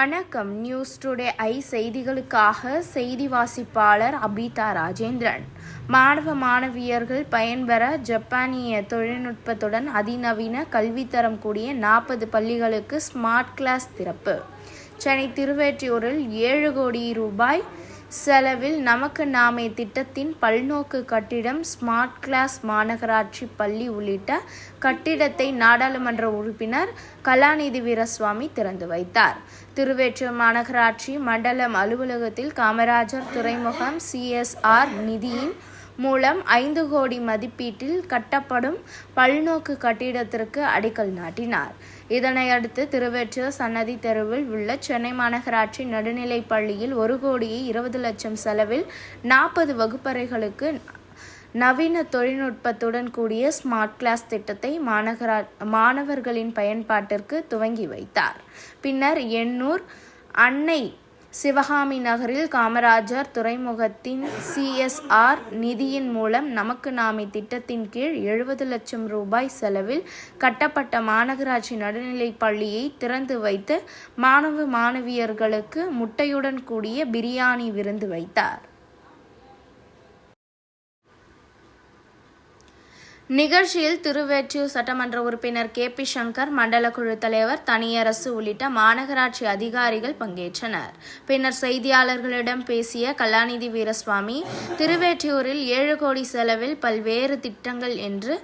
வணக்கம். News today I செய்திகளுக்காக செய்தி வாசிப்பாளர் அபிதா ராஜேந்திரன். மாணவ மாணவியர்கள் பயன்பெற ஜப்பானிய தொழில்நுட்பத்துடன் அதிநவீன கல்வித்தரம் கூடிய நாற்பது பள்ளிகளுக்கு ஸ்மார்ட் கிளாஸ் திறப்பு. சென்னை திருவேற்றியூரில் ஏழு கோடி ரூபாய் செலவில் நமக்கு நாமே திட்டத்தின் பல்நோக்கு கட்டிடம் ஸ்மார்ட் கிளாஸ் மாநகராட்சி பள்ளி உள்ளிட்ட கட்டிடத்தை நாடாளுமன்ற உறுப்பினர் கலாநிதி வீரசுவாமி திறந்து வைத்தார். திருவேற்றூர் மாநகராட்சி மண்டலம் அலுவலகத்தில் காமராஜர் துறைமுகம் சிஎஸ்ஆர் நிதியின் மூலம் ஐந்து கோடி மதிப்பீட்டில் கட்டப்படும் பல்நோக்கு கட்டிடத்திற்கு அடிக்கல் நாட்டினார். இதனையடுத்து திருவெற்றூர் சன்னதி தெருவில் உள்ள சென்னை மாநகராட்சி நடுநிலைப் பள்ளியில் ஒரு கோடியே இருபது லட்சம் செலவில் நாற்பது வகுப்பறைகளுக்கு நவீன தொழில்நுட்பத்துடன் கூடிய ஸ்மார்ட் கிளாஸ் திட்டத்தை மாநகரா மாணவர்களின் பயன்பாட்டிற்கு துவங்கி வைத்தார். பின்னர் எண்ணூர் அன்னை சிவகாமி நகரில் காமராஜர் துறைமுகத்தின் சிஎஸ்ஆர் நிதியின் மூலம் நமக்கு நாமே திட்டத்தின் கீழ் எழுபது லட்சம் ரூபாய் செலவில் கட்டப்பட்ட மாநகராட்சி நடுநிலைப் பள்ளியை திறந்து வைத்து மாணவ மாணவியர்களுக்கு முட்டையுடன் கூடிய பிரியாணி விருந்து வைத்தார். நிகழ்ச்சியில் திருவேற்றியூர் சட்டமன்ற உறுப்பினர் கே பி சங்கர் மண்டல குழு தலைவர் தனியரசு உள்ளிட்ட மாநகராட்சி அதிகாரிகள் பங்கேற்றனர். பின்னர் செய்தியாளர்களிடம் பேசிய கலாநிதி வீரசுவாமி திருவேற்றியூரில் ஏழு கோடி செலவில் பல்வேறு திட்டங்கள் என்று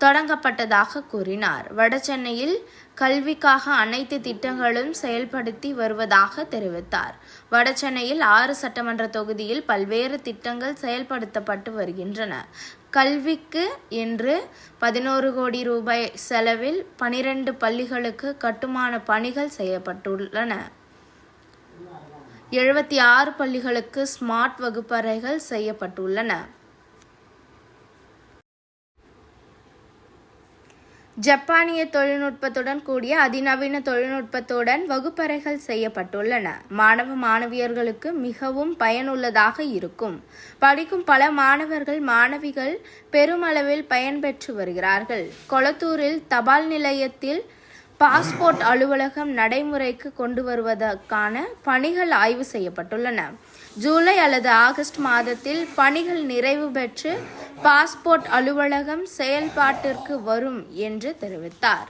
தொடங்கப்பட்டதாக கூறினார். வடசென்னையில் கல்விக்காக அனைத்து திட்டங்களும் செயல்படுத்தி வருவதாக தெரிவித்தார். வடசென்னையில் ஆறு சட்டமன்ற தொகுதியில் பல்வேறு திட்டங்கள் செயல்படுத்தப்பட்டு வருகின்றன. கல்விக்கு என்று பதினோரு கோடி ரூபாய் செலவில் பனிரெண்டு பள்ளிகளுக்கு கட்டுமான பணிகள் செய்யப்பட்டுள்ளன. எழுபத்தி ஆறு பள்ளிகளுக்கு ஸ்மார்ட் வகுப்பறைகள் செய்யப்பட்டுள்ளன. ஜப்பானிய தொழில்நுட்பத்துடன் கூடிய அதிநவீன தொழில்நுட்பத்துடன் வகுப்பறைகள் செய்யப்பட்டுள்ளன. மாணவ மாணவியர்களுக்கு மிகவும் பயனுள்ளதாக இருக்கும். படிக்கும் பல மாணவர்கள் மாணவிகள் பெருமளவில் பயன்பெற்று வருகிறார்கள். கொளத்தூரில் தபால் நிலையத்தில் பாஸ்போர்ட் அலுவலகம் நடைமுறைக்கு கொண்டு வருவதற்கான பணிகள் ஆய்வு செய்யப்பட்டுள்ளன. ஜூலை அல்லது ஆகஸ்ட் மாதத்தில் பணிகள் நிறைவு பெற்று பாஸ்போர்ட் அலுவலகம் செயல்பாட்டிற்கு வரும் என்று தெரிவித்தார்.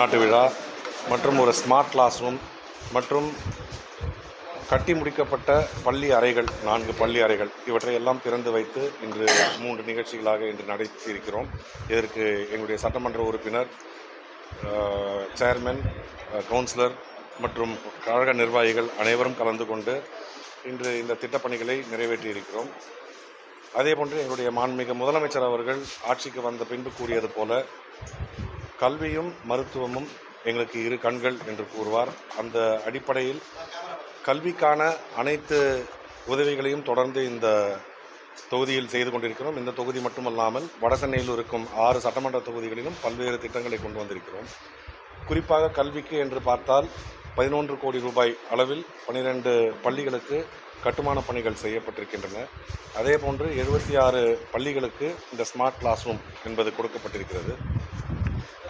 நாட்டு விழா மற்றும் ஒரு ஸ்மார்ட் கிளாஸ் ரூம் மற்றும் கட்டி முடிக்கப்பட்ட பள்ளி அறைகள் நான்கு பள்ளி அறைகள் இவற்றை எல்லாம் திறந்து வைத்து இன்று மூன்று நிகழ்ச்சிகளாக இன்று நடத்தியிருக்கிறோம் இதற்கு எங்களுடைய சட்டமன்ற உறுப்பினர் சேர்மன் கவுன்சிலர் மற்றும் கழக நிர்வாகிகள் அனைவரும் கலந்து கொண்டு இன்று இந்த திட்டப்பணிகளை நிறைவேற்றியிருக்கிறோம். அதே போன்று எங்களுடைய மாண்புமிகு முதலமைச்சர் அவர்கள் ஆட்சிக்கு வந்த பின்பு கூறியது போல கல்வியும் மருத்துவமும் எங்களுக்கு இரு கண்கள் என்று கூறுவார். அந்த அடிப்படையில் கல்விக்கான அனைத்து உதவிகளையும் தொடர்ந்து இந்த தொகுதியில் செய்து கொண்டிருக்கிறோம். இந்த தொகுதி மட்டுமல்லாமல் வடசென்னையில் இருக்கும் ஆறு சட்டமன்ற தொகுதிகளிலும் பல்வேறு திட்டங்களை கொண்டு வந்திருக்கிறோம். குறிப்பாக கல்விக்கு என்று பார்த்தால் பதினொன்று கோடி ரூபாய் அளவில் பனிரெண்டு பள்ளிகளுக்கு கட்டுமான பணிகள் செய்யப்பட்டிருக்கின்றன. அதே போன்று எழுபத்தி ஆறு பள்ளிகளுக்கு இந்த ஸ்மார்ட் கிளாஸ் ரூம் என்பது கொடுக்கப்பட்டிருக்கிறது.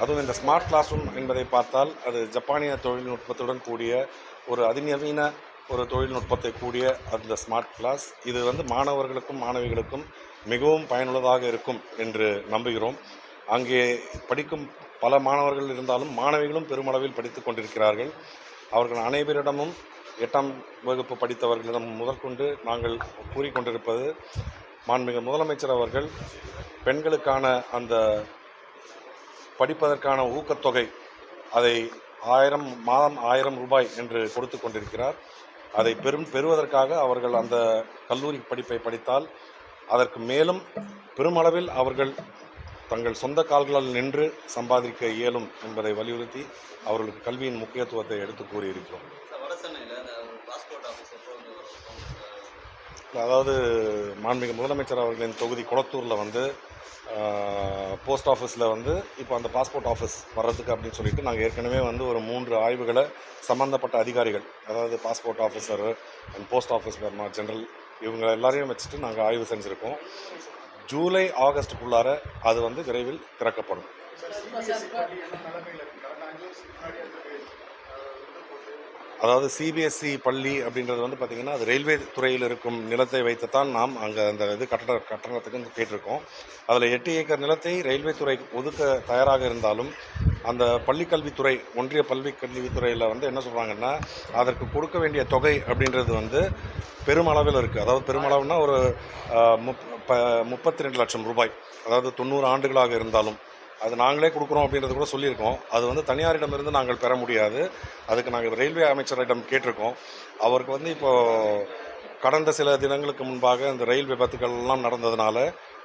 அதுவும் இந்த ஸ்மார்ட் கிளாஸ் ரூம் என்பதை பார்த்தால் அது ஜப்பானிய தொழில்நுட்பத்துடன் கூடிய ஒரு அதிநவீன ஒரு தொழில்நுட்பத்தை கூடிய அந்த ஸ்மார்ட் கிளாஸ் இது வந்து மாணவர்களுக்கும் மாணவிகளுக்கும் மிகவும் பயனுள்ளதாக இருக்கும் என்று நம்புகிறோம். அங்கே படிக்கும் பல மாணவர்கள் இருந்தாலும் மாணவிகளும் பெருமளவில் படித்து கொண்டிருக்கிறார்கள். அவர்கள் அனைவரிடமும் எட்டாம் வகுப்பு படித்தவர்களிடம் முதற்கொண்டு நாங்கள் கூறிக்கொண்டிருப்பது மாண்புமிகு முதலமைச்சர் அவர்கள் பெண்களுக்கான அந்த படிப்பதற்கான ஊக்கத்தொகை அதை ஆயிரம் மாதம் ஆயிரம் ரூபாய் என்று கொடுத்து கொண்டிருக்கிறார். அதை பெரும் பெறுவதற்காக அவர்கள் அந்த கல்லூரி படிப்பை படித்தால் அதற்கு மேலும் பெருமளவில் அவர்கள் தங்கள் சொந்த கால்களால் நின்று சம்பாதிக்க இயலும் என்பதை வலியுறுத்தி அவர்களுக்கு கல்வியின் முக்கியத்துவத்தை எடுத்து கூறியிருக்கிறோம். அதாவது மாண்புமிகு முதலமைச்சர் அவர்களின் தொகுதி குளத்தூரில் வந்து போஸ்ட் ஆஃபீஸில் வந்து இப்போ அந்த பாஸ்போர்ட் ஆஃபீஸ் வர்றதுக்கு அப்படின்னு சொல்லிட்டு நாங்கள் ஏற்கனவே வந்து ஒரு மூன்று ஆய்வுகளை சம்மந்தப்பட்ட அதிகாரிகள் அதாவது passport officer and post office general இவங்க எல்லாரையும் வச்சுட்டு நாங்கள் ஆய்வு செஞ்சுருக்கோம். ஜூலை ஆகஸ்ட்டுக்குள்ளார அது வந்து விரைவில் திறக்கப்படும். அதாவது சிபிஎஸ்சி பள்ளி அப்படின்றது வந்து பார்த்திங்கன்னா அது ரயில்வே துறையில் இருக்கும் நிலத்தை வைத்துத்தான் நாம் அங்கே அந்த இது கட்டட கட்டணத்துக்கு கேட்டிருக்கோம். அதில் எட்டு ஏக்கர் நிலத்தை ரயில்வே துறை ஒதுக்க தயாராக இருந்தாலும் அந்த பள்ளிக்கல்வித்துறை ஒன்றிய பள்ளி கல்வித்துறையில் வந்து என்ன சொல்கிறாங்கன்னா அதற்கு கொடுக்க வேண்டிய தொகை அப்படின்றது வந்து பெருமளவில் இருக்குது அதாவது பெருமளவுனா ஒரு முப் ப முப்பத்தி ரெண்டு லட்சம் ரூபாய். அதாவது தொண்ணூறு ஆண்டுகளாக இருந்தாலும் அது நாங்களே கொடுக்குறோம் அப்படின்றது கூட சொல்லியிருக்கோம். அது வந்து தனியாரிடமிருந்து நாங்கள் பெற முடியாது. அதுக்கு நாங்கள் ரயில்வே அமைச்சரிடம் கேட்டிருக்கோம். அவருக்கு வந்து இப்போது கடந்த சில தினங்களுக்கு முன்பாக இந்த ரயில் விபத்துக்கள்லாம் நடந்ததுனால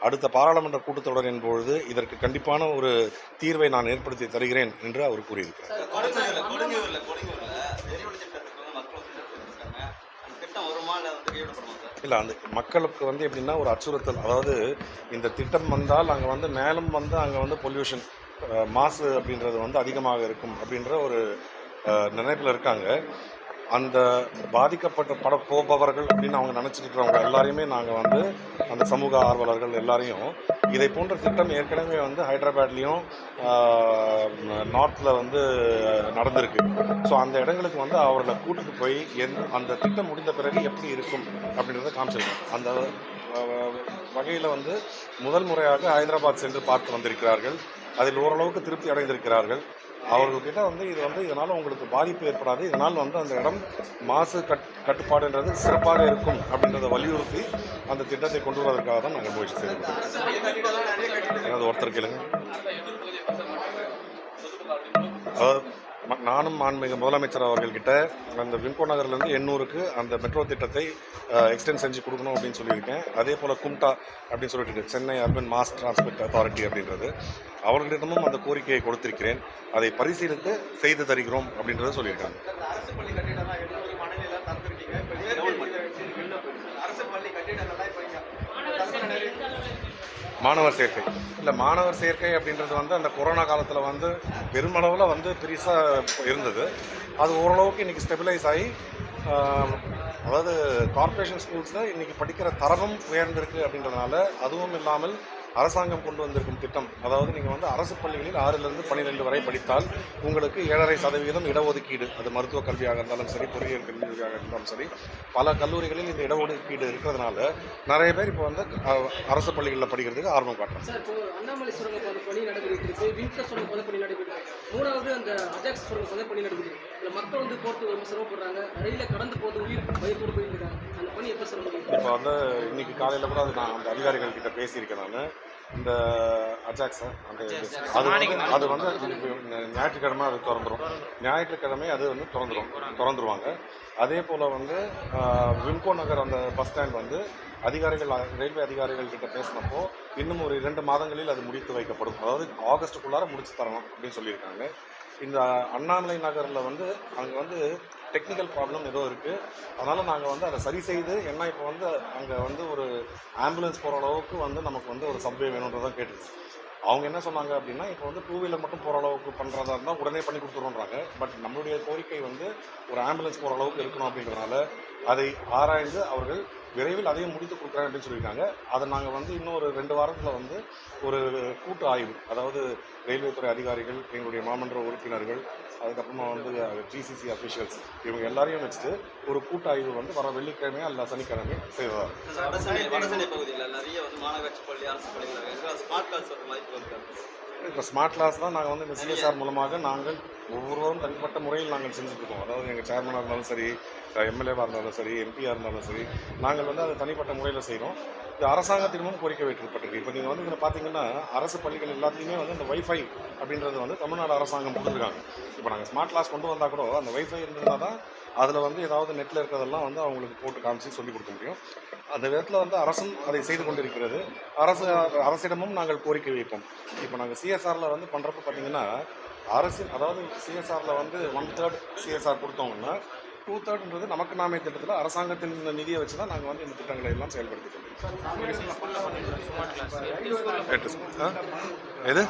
அடுத்த பாராளுமன்ற கூட்டத்தொடரின் பொழுது இதற்கு கண்டிப்பான ஒரு தீர்வை நான் ஏற்படுத்தி தருகிறேன் என்று அவர் கூறியிருக்கிறார் சார் கொடுங்கூரில் கொடுங்கூரில் கொடுங்கூரில் எரிவளி திட்டத்துக்கு வந்து மக்கள் வந்து இருக்காங்க அந்த திட்டம் வருமா இல்லை அந்த மக்களுக்கு வந்து எப்படின்னா ஒரு அச்சுறுத்தல். அதாவது இந்த திட்டம் வந்தால் அங்கே வந்து மேலும் வந்து அங்கே வந்து பொல்யூஷன் மாசு அப்படின்றது வந்து அதிகமாக இருக்கும் அப்படின்ற ஒரு நினைப்பில் இருக்காங்க. அந்த பாதிக்கப்பட்ட பட போபவர்கள் அப்படின்னு அவங்க நினச்சிட்டு இருக்கிறவங்க எல்லாரையுமே நாங்கள் வந்து அந்த சமூக ஆர்வலர்கள் எல்லாரையும் இதை போன்ற திட்டம் ஏற்கனவே வந்து ஹைதராபாத்லேயும் நார்த்தில் வந்து நடந்திருக்கு. ஸோ அந்த இடங்களுக்கு வந்து அவர்களை கூட்டிட்டு போய் எந்த அந்த திட்டம் முடிந்த பிறகு எப்படி இருக்கும் அப்படின்றத காமிச்சிருக்கோம் அந்த வகையில் வந்து முதல் முறையாக ஹைதராபாத் சென்று பார்த்து வந்திருக்கிறார்கள். அதில் ஓரளவுக்கு திருப்தி அடைந்திருக்கிறார்கள். அவர்கள்கிட்ட வந்து இது வந்து இதனால் உங்களுக்கு பாதிப்பு ஏற்படாது. இதனால் வந்து அந்த இடம் மாசு கட் கட்டுப்பாடுன்றது சிறப்பாக இருக்கும் அப்படின்றத வலியுறுத்தி அந்த திட்டத்தை கொண்டு வருவதற்காக தான் நாங்கள் முயற்சி செய்திருக்கோம் எனது ஒருத்தர் கேளுங்க. அதாவது நானும் ஆன்மீக முதலமைச்சர் அவர்கள்கிட்ட அந்த விம்கோ நகர்லேருந்து எண்ணூருக்கு அந்த மெட்ரோ திட்டத்தை எக்ஸ்டெண்ட் செஞ்சு கொடுக்கணும் அப்படின்னு சொல்லியிருக்கேன். அதே போல் கும்டா அப்படின்னு சொல்லிட்டு Chennai urban mass transport authority அப்படின்றது. அவர்களிடமும் அந்த கோரிக்கையை கொடுத்திருக்கிறேன். அதை பரிசீலித்து செய்து தருகிறோம் அப்படின்றத சொல்லியிருக்காங்க இந்த அரசு பள்ளி கட்டிடம்லாம் எண்ணூறு மனைவியெல்லாம் திறந்துருக்கீங்க இப்போ வெளில போயிடுச்சு அரசு பள்ளி கட்டிடங்கள்லாம் இப்போ இங்கே மாணவர் சேர்க்கை. இல்லை மாணவர் சேர்க்கை அப்படின்றது வந்து அந்த கொரோனா காலத்தில் வந்து பெருமளவில் வந்து பெருசாக இருந்தது. அது ஓரளவுக்கு இன்றைக்கி ஸ்டெபிலைஸ் ஆகி அதாவது கார்ப்பரேஷன் ஸ்கூல்ஸில் இன்றைக்கி படிக்கிற தரமும் உயர்ந்திருக்கு அப்படின்றதுனால அதுவும் இல்லாமல் அரசாங்கம் கொண்டு வந்திருக்கும் திட்டம். அதாவது நீங்கள் வந்து அரசு பள்ளிகளில் ஆறிலிருந்து பன்னிரெண்டு வரை படித்தால் உங்களுக்கு ஏழரை சதவீதம் இடஒதுக்கீடு அது மருத்துவக் கல்வியாக இருந்தாலும் சரி பொறியியல் கல்வியாக இருந்தாலும் சரி பல கல்லூரிகளில் இந்த இடஒதுக்கீடு இருக்கிறதுனால நிறைய பேர் இப்போ வந்து அரசு பள்ளிகளில் படிக்கிறதுக்கு ஆர்வம் காட்டுறாங்க. கொலைப்பணி நடைபெற்று இருக்கு வீட்டில் சுரங்க கொலைப்பணி நடைபெற்று மூணாவது அந்த அஜாக்ஸ் சொன்ன கொலைப்பணி பணி நடைபெறுது மக்கள் வந்து போட்டு ரொம்ப சிரமப்படுறாங்க ரயில கடந்து போறது உயிர் பயத்தோடு போயிட்டு இருக்காங்க. அந்த பணி எப்போ சொல்ல முடியும் இப்போ வந்து இன்னைக்கு காலையில் கூட அது நான் அந்த அதிகாரிகள் கிட்ட பேசியிருக்கேன் நான். இந்த அஜாக்ஸா அந்த இது. அது வந்து அது வந்து ஞாயிற்றுக்கிழமை அது திறந்துரும். ஞாயிற்றுக்கிழமை அது வந்து திறந்துரும். திறந்துருவாங்க. அதே போல் வந்து விம்கோ நகர் அந்த பஸ் ஸ்டாண்ட் வந்து அதிகாரிகள் ரயில்வே அதிகாரிகள் கிட்ட பேசினப்போ இன்னும் ஒரு இரண்டு மாதங்களில் அது முடித்து வைக்கப்படும். அதாவது ஆகஸ்ட்டுக்குள்ளார முடிச்சு தரணும் அப்படின்னு சொல்லியிருக்காங்க. இந்த அண்ணாமலை நகரில் வந்து அங்கே வந்து டெக்னிக்கல் ப்ராப்ளம் ஏதோ இருக்குது அதனால் நாங்கள் வந்து அதை சரி செய்து என்ன இப்போ வந்து அங்கே வந்து ஒரு ஆம்புலன்ஸ் போகிற அளவுக்கு வந்து நமக்கு வந்து ஒரு சப்வே வேணுன்றதான் கேட்டுருக்கோம் அவங்க என்ன சொன்னாங்க அப்படின்னா இப்போ வந்து டூ வீலர் மட்டும் போகிற அளவுக்கு பண்ணுறதா இருந்தால் உடனே பண்ணி கொடுத்துருன்றாங்க பட் நம்மளுடைய கோரிக்கை வந்து ஒரு ஆம்புலன்ஸ் போகிற அளவுக்கு இருக்கணும் அப்படின்றதுனால அதை ஆராய்ந்து அவர்கள் விரைவில் அதையும் முடித்து கொடுக்குறேன் அப்படின்னு சொல்லியிருக்காங்க. அதை நாங்கள் வந்து இன்னும் ஒரு ரெண்டு வாரத்தில் வந்து ஒரு கூட்டு ஆய்வு அதாவது ரயில்வே துறை அதிகாரிகள் எங்களுடைய மாமன்ற உறுப்பினர்கள் அதுக்கப்புறமா வந்து ஜிசிசி அஃபிஷியல்ஸ் இவங்க எல்லாரையும் வச்சுட்டு ஒரு கூட்டாய்வு வந்து வர வெள்ளிக்கிழமை அல்ல சனிக்கிழமை இருக்கு. இப்போ ஸ்மார்ட் கிளாஸ் தான் நாங்கள் வந்து இந்த சிஎஸ்ஆர் மூலமாக நாங்கள் ஒவ்வொருவரும் தனிப்பட்ட முறையில் நாங்கள் செஞ்சுட்ருக்கோம் அதாவது எங்கள் சேர்மனாக இருந்தாலும் சரி எம்எல்ஏவாக இருந்தாலும் சரி எம்பியாக இருந்தாலும் சரி நாங்கள் வந்து அதை தனிப்பட்ட முறையில் செய்கிறோம் இது அரசாங்கத்திடமும் கோரிக்கை வைக்கப்பட்டிருக்கு. இப்போ நீங்கள் வந்து இதில் பார்த்தீங்கன்னா அரசு பள்ளிகள் எல்லாத்தையுமே வந்து இந்த வைஃபை அப்படின்றது வந்து தமிழ்நாடு அரசாங்கம் கொடுத்துருக்காங்க. இப்போ நாங்கள் ஸ்மார்ட் கிளாஸ் கொண்டு வந்தால் கூட அந்த வைஃபை இருந்ததுனா தான் அதில் வந்து ஏதாவது நெட்டில் இருக்கிறதெல்லாம் வந்து அவங்களுக்கு போட்டு காமிச்சு சொல்லிக் கொடுக்க முடியும். அந்த விதத்தில் வந்து அரசும் அதை செய்து கொண்டிருக்கிறது. அரசு அரசிடமும் நாங்கள் கோரிக்கை வைப்போம். இப்போ நாங்கள் சிஎஸ்ஆரில் வந்து பண்ணுறப்ப பார்த்தீங்கன்னா அரசு அதாவது சிஎஸ்ஆரில் வந்து ஒன் தேர்ட் சிஎஸ்ஆர் கொடுத்தோம்னா டூ தேர்ட்ன்றது நமக்கு நாமே திட்டத்தில் அரசாங்கத்தின் நிதியை வச்சு தான் நாங்கள் வந்து இந்த திட்டங்களை எல்லாம் செயல்படுத்திக்கிறோம் எது